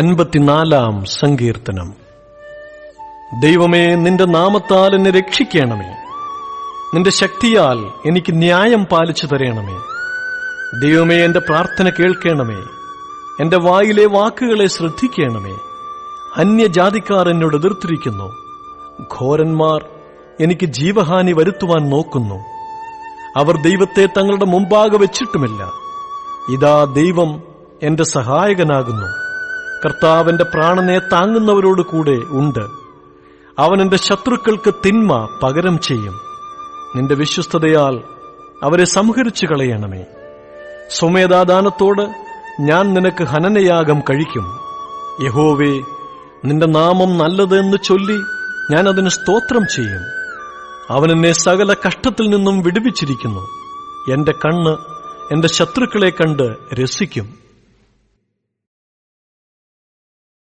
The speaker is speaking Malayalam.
അൻപത്തിനാലാം സങ്കീർത്തനം. ദൈവമേ നിന്റെ നാമത്താൽ എന്നെ രക്ഷിക്കണമേ. നിന്റെ ശക്തിയാൽ എനിക്ക് ന്യായം പാലിച്ചു തരണമേ. ദൈവമേ എന്റെ പ്രാർത്ഥന കേൾക്കണമേ. എന്റെ വായിലെ വാക്കുകളെ ശ്രദ്ധിക്കണമേ. അന്യജാതിക്കാർ എന്നോട് എതിർത്തിരിക്കുന്നു. ഘോരന്മാർ എനിക്ക് ജീവഹാനി വരുത്തുവാൻ നോക്കുന്നു. അവർ ദൈവത്തെ തങ്ങളുടെ മുമ്പാകെ വെച്ചിട്ടുമില്ല. ഇതാ ദൈവം എന്റെ സഹായകനാകുന്നു. കർത്താവിന്റെ പ്രാണനെ താങ്ങുന്നവരോട് കൂടെ ഉണ്ട്. അവൻ എന്റെ ശത്രുക്കൾക്ക് തിന്മ പകരം ചെയ്യും. നിന്റെ വിശ്വസ്തതയാൽ അവരെ സംഹരിച്ചു കളയണമേ. സ്വമേധാദാനത്തോട് ഞാൻ നിനക്ക് ഹനനയാഗം കഴിക്കും. യഹോവേ നിന്റെ നാമം നല്ലതെന്ന് ചൊല്ലി ഞാൻ അതിന് സ്തോത്രം ചെയ്യും. അവൻ എന്നെ സകല കഷ്ടത്തിൽ നിന്നും വിടുവിച്ചിരിക്കുന്നു. എന്റെ കണ്ണ് എന്റെ ശത്രുക്കളെ കണ്ട് രസിക്കും.